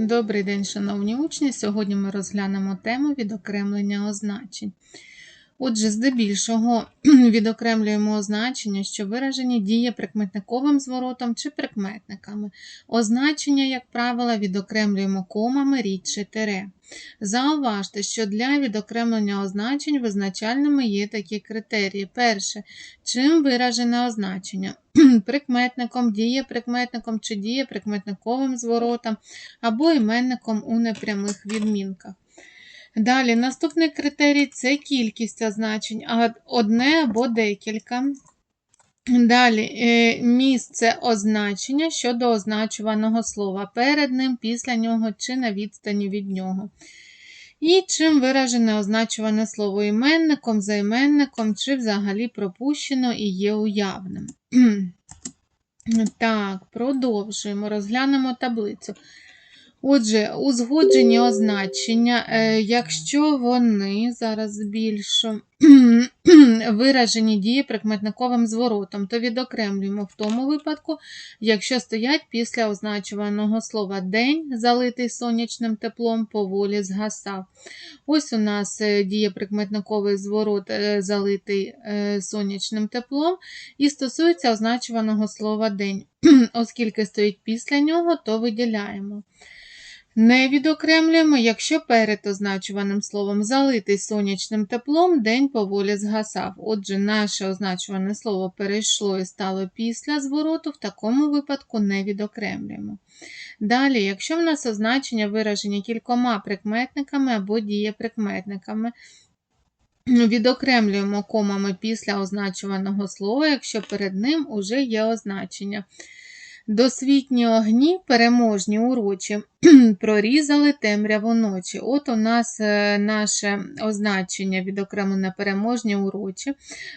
Добрий день, шановні учні! Сьогодні ми розглянемо тему відокремлення означень. Отже, здебільшого відокремлюємо означення, що виражені дієприкметниковим зворотом чи прикметниками. Означення, як правило, відокремлюємо комами, рідше тире. Зауважте, що для відокремлення означень визначальними є такі критерії. Перше, чим виражене означення? Прикметником, дієприкметником чи дієприкметниковим зворотом або іменником у непрямих відмінках. Далі, наступний критерій це кількість означень, а одне або декілька. Далі е, місце означення щодо означуваного слова перед ним, після нього чи на відстані від нього. І чим виражене означуване слово іменником, займенником, чи взагалі пропущено і є уявним. Так, продовжуємо, розглянемо таблицю. Отже, узгоджені означення, е, якщо вони, зараз збільшу, виражені дієприкметниковим зворотом, то відокремлюємо в тому випадку, якщо стоять після означуваного слова день, залитий сонячним теплом, поволі згасав. Ось у нас е, дієприкметниковий зворот, е, залитий сонячним теплом, і стосується означуваного слова день. Оскільки стоїть після нього, то виділяємо. Не відокремлюємо, якщо перед означуваним словом залитий сонячним теплом, день поволі згасав. Отже, наше означуване слово перейшло і стало після звороту, в такому випадку не відокремлюємо. Далі, якщо в нас означення виражені кількома прикметниками або дієприкметниками, відокремлюємо комами після означуваного слова, якщо перед ним уже є означення. Досвітні огні, переможні урочі, прорізали темряву ночі. От у нас е, наше означення відокремлене переможні урочі.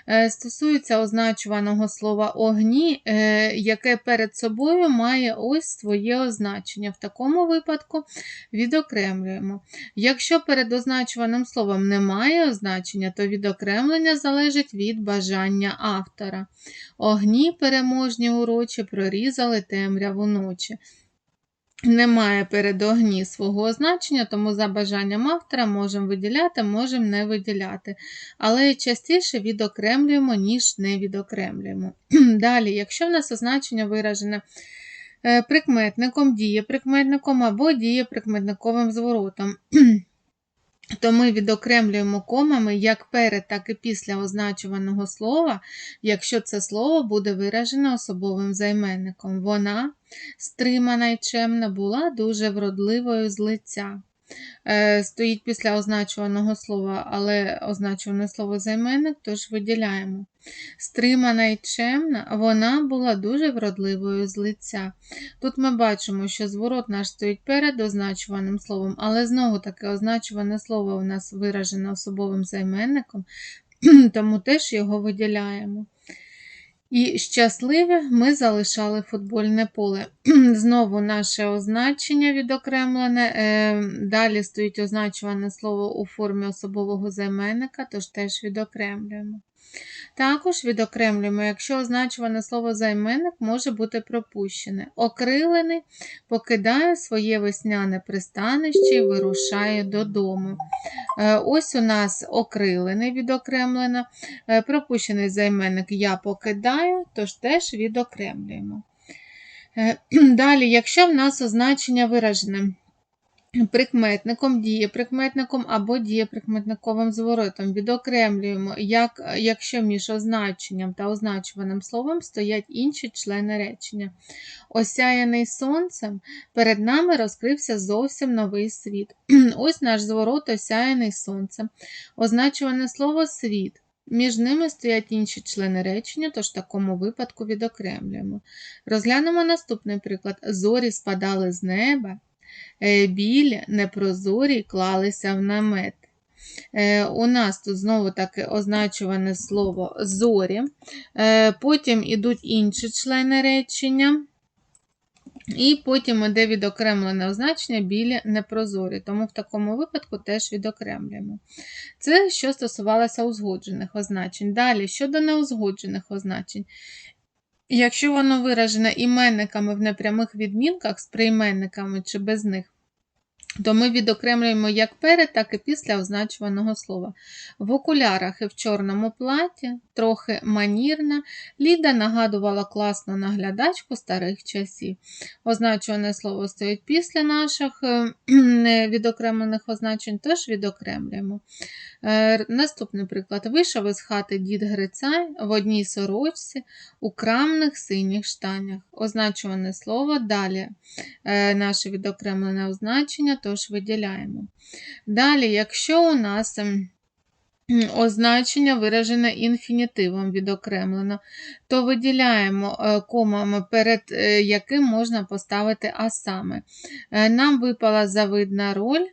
Е, стосується означуваного слова огні, е, яке перед собою має ось своє означення. В такому випадку відокремлюємо. Якщо перед означуваним словом немає означення, то відокремлення залежить від бажання автора. Огні переможні урочі прорізали темряву ночі. Немає перед огні свого означення, тому за бажанням автора можемо виділяти, можемо не виділяти. Але частіше відокремлюємо, ніж не відокремлюємо. Далі, якщо в нас означення виражене е, прикметником, дієприкметником або дієприкметниковим зворотом, то ми відокремлюємо комами як перед, так і після означуваного слова, якщо це слово буде виражено особовим займенником. Вона, стримана й чемна, була дуже вродливою з лиця. Е, стоїть після означуваного слова, але означуване слово займенник, тож виділяємо. Стримана і чемна, вона була дуже вродливою з лиця. Тут ми бачимо, що зворот наш стоїть перед означуваним словом, але знову таки означуване слово у нас виражено особовим займенником, тому теж його виділяємо. І щасливі ми залишали футбольне поле. Знову наше означення відокремлене. Е, далі стоїть означуване слово у формі особового займенника, тож теж відокремлюємо. Також відокремлюємо, якщо означуване слово займенник може бути пропущене. Окрилений покидає своє весняне пристанище і вирушає додому. Е, ось у нас окрилений відокремлено, е, пропущений займенник я покидаю, тож теж відокремлюємо. Е, далі, якщо в нас означення виражене прикметником, дієприкметником або дієприкметниковим зворотом. Відокремлюємо, як, якщо між означенням та означуваним словом стоять інші члени речення. Осяяний сонцем, перед нами розкрився зовсім новий світ. Ось наш зворот осяяний сонцем. Означуване слово світ. Між ними стоять інші члени речення, тож такому випадку відокремлюємо. Розглянемо наступний приклад: зорі спадали з неба. Е, білі, непрозорі клалися в намет. Е, у нас тут знову таке означуване слово зорі. Е, потім йдуть інші члени речення. І потім йде відокремлене означення білі непрозорі, тому в такому випадку теж відокремлюємо. Це що стосувалося узгоджених означень. Далі, щодо неузгоджених означень. Якщо воно виражене іменниками в непрямих відмінках з прийменниками чи без них, то ми відокремлюємо як перед, так і після означуваного слова. В окулярах і в чорному платі, трохи манірна, Ліда нагадувала класну наглядачку старих часів. Означуване слово стоїть після наших е, відокремлених означень, тож відокремлюємо. Е, Наступний приклад. Вийшов із хати дід Грицай в одній сорочці у крамних синіх штанях. Означуване слово далі е, наше відокремлене означення, тож виділяємо. Далі, якщо у нас ем, означення виражене інфінітивом відокремлено, то виділяємо е, комами, перед яким можна поставити а саме. Нам випала завидна роль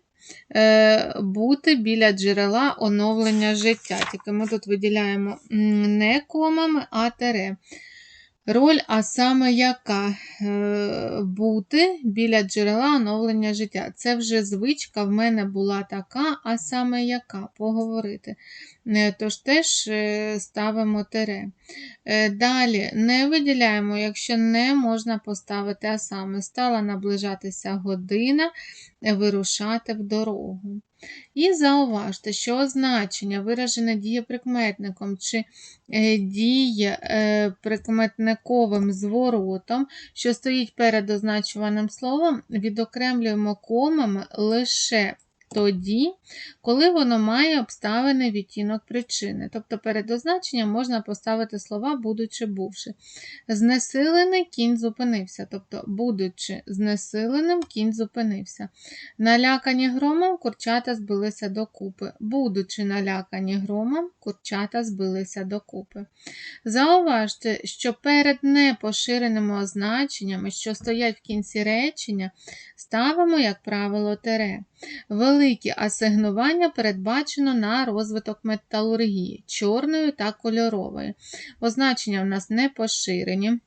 бути біля джерела оновлення життя. Тільки ми тут виділяємо не комами, а тере. Роль, а саме яка Е, бути біля джерела оновлення життя. Це вже звичка в мене була така, а саме яка поговорити. Е, Тож теж е, ставимо тере. Е, Далі не виділяємо, якщо не можна поставити, а саме стала наближатися година, е, вирушати в дорогу. І зауважте, що означення, виражене дієприкметником чи е, дієприкметниковим зворотом, що стоїть перед означуваним словом, відокремлюємо комами лише тоді, коли воно має обставини відтінок причини. Тобто перед означенням можна поставити слова будучи бувши. Знесилений кінь зупинився, тобто, будучи знесиленим, кінь зупинився. Налякані громом, курчата збилися докупи. Будучи налякані громом, курчата збилися докупи. Зауважте, що перед непоширеними означеннями, що стоять в кінці речення, ставимо, як правило, тере. Великі асигнування передбачено на розвиток металургії чорної та кольорової. Означення в нас не поширені.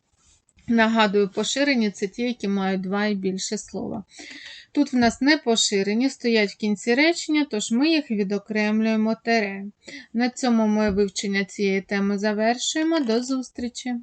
Нагадую, поширені це ті, які мають два і більше слова. Тут в нас не поширені, стоять в кінці речення, тож ми їх відокремлюємо тере. На цьому ми вивчення цієї теми завершуємо. До зустрічі!